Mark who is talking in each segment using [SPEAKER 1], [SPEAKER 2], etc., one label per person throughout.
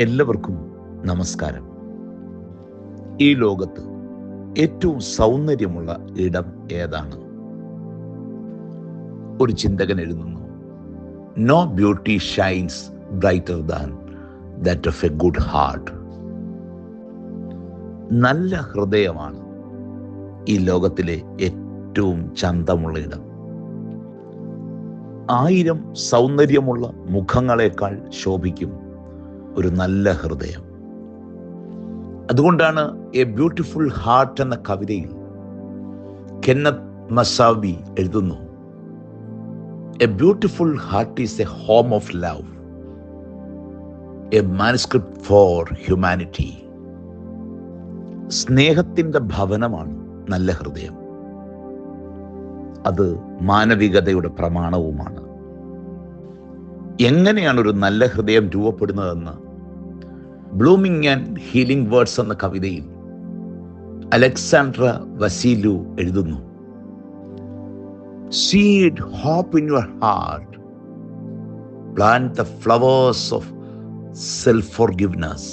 [SPEAKER 1] എല്ലാവർക്കും നമസ്കാരം. ഈ ലോകത്ത് ഏറ്റവും സൗന്ദര്യമുള്ള ഇടം ഏതാണ്? ഒരു ചിന്തകൻ എഴുതുന്നു no beauty shines brighter than that of a good heart നല്ല ഹൃദയമാണ് ഈ ലോകത്തിലെ ഏറ്റവും ചന്തമുള്ള ഇടം. ആയിരം സൗന്ദര്യമുള്ള മുഖങ്ങളെക്കാൾ ശോഭിക്കും ഒരു നല്ല ഹൃദയം. അതുകൊണ്ടാണ് എ ബ്യൂട്ടിഫുൾ ഹാർട്ട് എന്ന കവിതയിൽ കെന്നത് മസാബി എഴുതുന്നു a beautiful heart is a home of love a manuscript for humanity. സ്നേഹത്തിന്റെ ഭവനമാണ് നല്ല ഹൃദയം. അത് മാനവികതയുടെ പ്രമാണവുമാണ്. എങ്ങനെയാണ് ഒരു നല്ല ഹൃദയം രൂപപ്പെടുന്നതെന്ന്? ബ്ലൂമിംഗ് ആൻഡ് ഹീലിംഗ് വേർഡ്സ് എന്ന കവിതയിൽ അലക്സാണ്ട്ര വസീലു എഴുതുന്നു. Seed hope in your heart plant the flowers of self forgiveness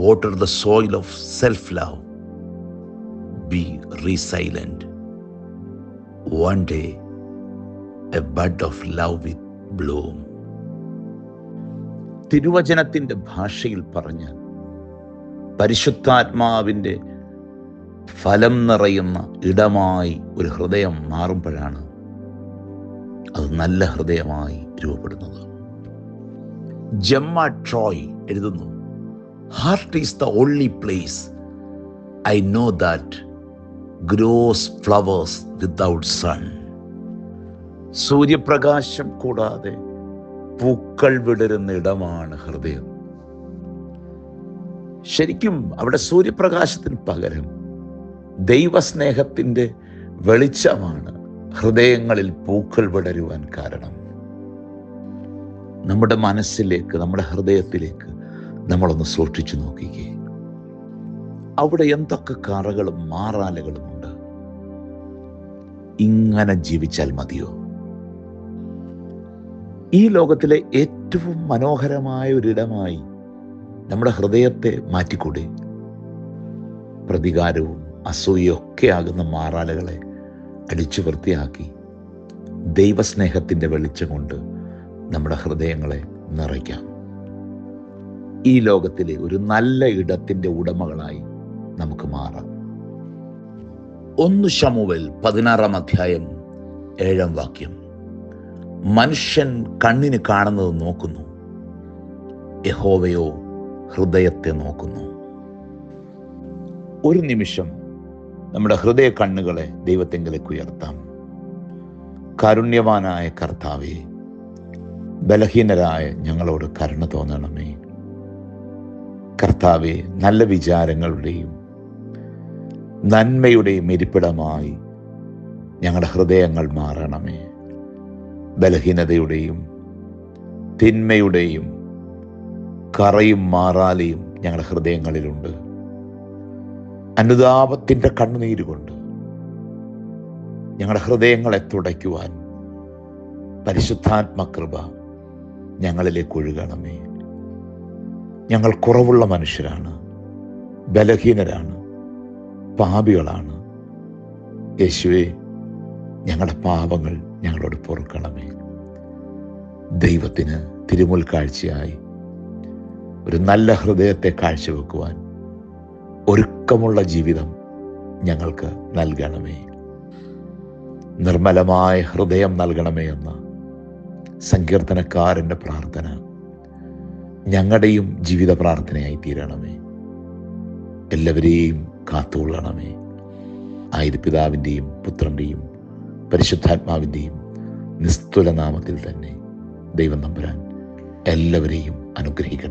[SPEAKER 1] water the soil of self love be resilient one day a bud of love with bloom. തിരുവചനത്തിന്റെ ഭാഷയിൽ പറഞ്ഞ് പരിശുദ്ധാത്മാവിന്റെ ഫലം നിറയുന്ന ഇടമായി ഒരു ഹൃദയം മാറുമ്പോഴാണ് അത് നല്ല ഹൃദയമായി രൂപപ്പെടുന്നത്. ജമ്മ ട്രോയ് എഴുതുന്നു heart is the only place I know that grows flowers without sun സൂര്യപ്രകാശം കൂടാതെ പൂക്കൾ വിടരുന്ന ഇടമാണ് ഹൃദയം. ശരിക്കും അവിടെ സൂര്യപ്രകാശത്തിന് പകരം ദൈവസ്നേഹത്തിന്റെ വെളിച്ചമാണ് ഹൃദയങ്ങളിൽ പൂക്കൾ വിടരുവാൻ കാരണം. നമ്മുടെ മനസ്സിലേക്ക് നമ്മുടെ ഹൃദയത്തിലേക്ക് നമ്മളൊന്ന് സൂക്ഷിച്ചു നോക്കിക്കേ. അവിടെ എന്തൊക്കെ കറകളും മാറാലകളും ഉണ്ട് ഇങ്ങനെ ജീവിച്ചാൽ മതിയോ? ഈ ലോകത്തിലെ ഏറ്റവും മനോഹരമായ ഒരിടമായി നമ്മുടെ ഹൃദയത്തെ മാറ്റിക്കൂടെ? പ്രതികാരവും അസൂയൊക്കെ ആകുന്ന മാറാലകളെ അടിച്ചു വൃത്തിയാക്കി ദൈവസ്നേഹത്തിന്റെ വെളിച്ചം കൊണ്ട് നമ്മുടെ ഹൃദയങ്ങളെ നിറയ്ക്കാം. ഈ ലോകത്തിലെ ഒരു നല്ല ഇടത്തിന്റെ ഉടമകളായി നമുക്ക് മാറാം. ഒന്ന് ശമുവൽ പതിനാറാം അധ്യായം ഏഴാം വാക്യം. മനുഷ്യൻ കണ്ണിന് കാണുന്നത് നോക്കുന്നു. യഹോവയോ ഹൃദയത്തെ നോക്കുന്നു. ഒരു നിമിഷം നമ്മുടെ ഹൃദയ കണ്ണുകളെ ദൈവത്തെങ്കിലേക്ക് ഉയർത്താം. കാരുണ്യവാനായ കർത്താവേ ബലഹീനരായ ഞങ്ങളോട് കരുണ തോന്നണമേ. കർത്താവെ നല്ല വിചാരങ്ങളുടെയും നന്മയുടെയും ഇരിപ്പിടമായി ഞങ്ങളുടെ ഹൃദയങ്ങൾ മാറണമേ. ബലഹീനതയുടെയും തിന്മയുടെയും കറയും മാറാലയും ഞങ്ങളുടെ ഹൃദയങ്ങളിലുണ്ട്. അനുതാപത്തിന്റെ കണ്ണുനീര് കൊണ്ട് ഞങ്ങളുടെ ഹൃദയങ്ങളെ തുടയ്ക്കുവാൻ പരിശുദ്ധാത്മകൃപ ഞങ്ങളിലേക്ക് ഒഴുകണമേ. ഞങ്ങൾ കുറവുള്ള മനുഷ്യരാണ് ബലഹീനരാണ് പാപികളാണ്. യേശുവെ ഞങ്ങളുടെ പാപങ്ങൾ ഞങ്ങളോട് പൊറുക്കണമേ. ദൈവത്തിന് തിരുമുൽ കാഴ്ചയായി. ഒരു നല്ല ഹൃദയത്തെ കാഴ്ചവെക്കുവാൻ ഒരുക്കമുള്ള ജീവിതം ഞങ്ങൾക്ക് നൽകണമേ. നിർമ്മലമായ ഹൃദയം നൽകണമേ എന്ന സങ്കീർത്തനക്കാരന്റെ പ്രാർത്ഥന ഞങ്ങളുടെയും ജീവിത പ്രാർത്ഥനയായി തീരണമേ. എല്ലാവരെയും കാത്തുകൊള്ളണമേ. ആയത് പിതാവിന്റെയും പുത്രന്റെയും പരിശുദ്ധാത്മാവിന്റെയും നിസ്തുല നാമത്തിൽ തന്നെ ദൈവം നമ്പുരാൻ എല്ലാവരെയും അനുഗ്രഹിക്കട്ടെ.